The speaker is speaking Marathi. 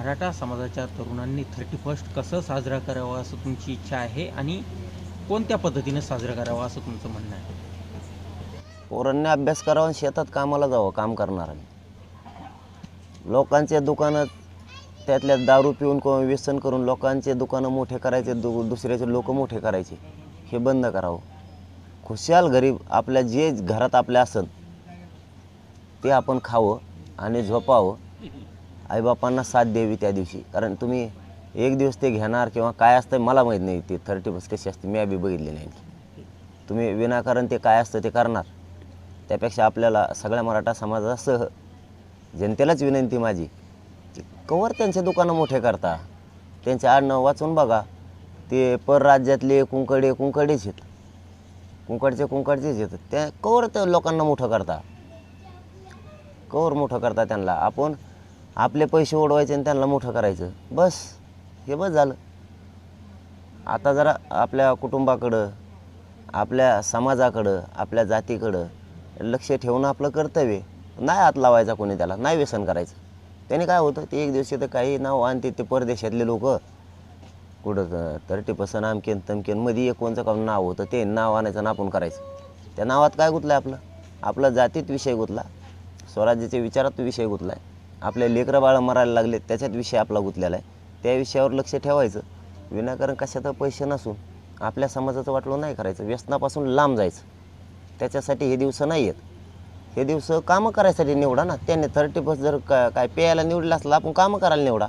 मराठा समाजाच्या तरुणांनी थर्टी फर्स्ट कसं साजरा करावं असं तुमची इच्छा आहे आणि कोणत्या पद्धतीने साजरा करावा असं तुमचं म्हणणं आहे? पोरांनी अभ्यास करावा आणि शेतात कामाला जावं काम करणाऱ्यांनी. लोकांचे दुकानं त्यातल्या दारू पिऊन किंवा व्यसन करून लोकांचे दुकानं मोठे करायचे दु दुसऱ्याचे लोक मोठे करायचे हे बंद करावं. खुशाल गरीब आपल्या जे घरात आपल्या असन ते आपण खावं आणि झोपावं. आईबापांना साथ द्यावी त्या दिवशी. कारण तुम्ही एक दिवस ते घेणार किंवा काय असतं मला माहीत नाही. ते थर्टी बस कशी असते मी बी बघितली नाही तुम्ही विनाकारण ते काय असतं ते करणार. त्यापेक्षा आपल्याला सगळ्या मराठा समाजासह जनतेलाच विनंती माझी की कवर त्यांचे दुकानं मोठे करता. त्यांचे आडनाव वाचून बघा. ते परराज्यातले कुंकडे कुंकडेच आहेत. कुंकडचे कुंकडचेच आहेत. त्या कवर त्या लोकांना मोठं करता. कवर मोठं करता त्यांना. आपण आपले पैसे ओढवायचे आणि त्यांना मोठं करायचं. बस हे बस झालं. आता जरा आपल्या कुटुंबाकडं आपल्या समाजाकडं आपल्या जातीकडं लक्ष ठेवणं आपलं कर्तव्य नाही हात लावायचा कोणी त्याला नाही व्यसन करायचं. त्याने काय होतं ते एक दिवशी तर काही नाव आणते ते परदेशातले लोक. कुठं थर्टी पर्सेंट आमकेन तमकेन मध्ये एक कोणचं काम नाव होतं ते नाव आणायचं ना आपण करायचं. त्या नावात काय गुतलं आहे आपलं? आपला जातीत विषय गुतला स्वराज्याच्या विचारात विषय गुतला आहे आपल्या लेकरं बाळं मरायला लागले त्याच्यात विषय आपला गुतलेला आहे. त्या विषयावर लक्ष ठेवायचं. विनाकारण कशाचा पैसे नसून आपल्या समाजाचं वाटलं नाही करायचं. व्यसनापासून लांब जायचं. त्याच्यासाठी हे दिवस नाही आहेत. हे दिवस कामं करायसाठी निवडा ना. त्याने थर्टी फर्स्ट जर का काय प्यायला निवडलं असलं आपण कामं करायला निवडा.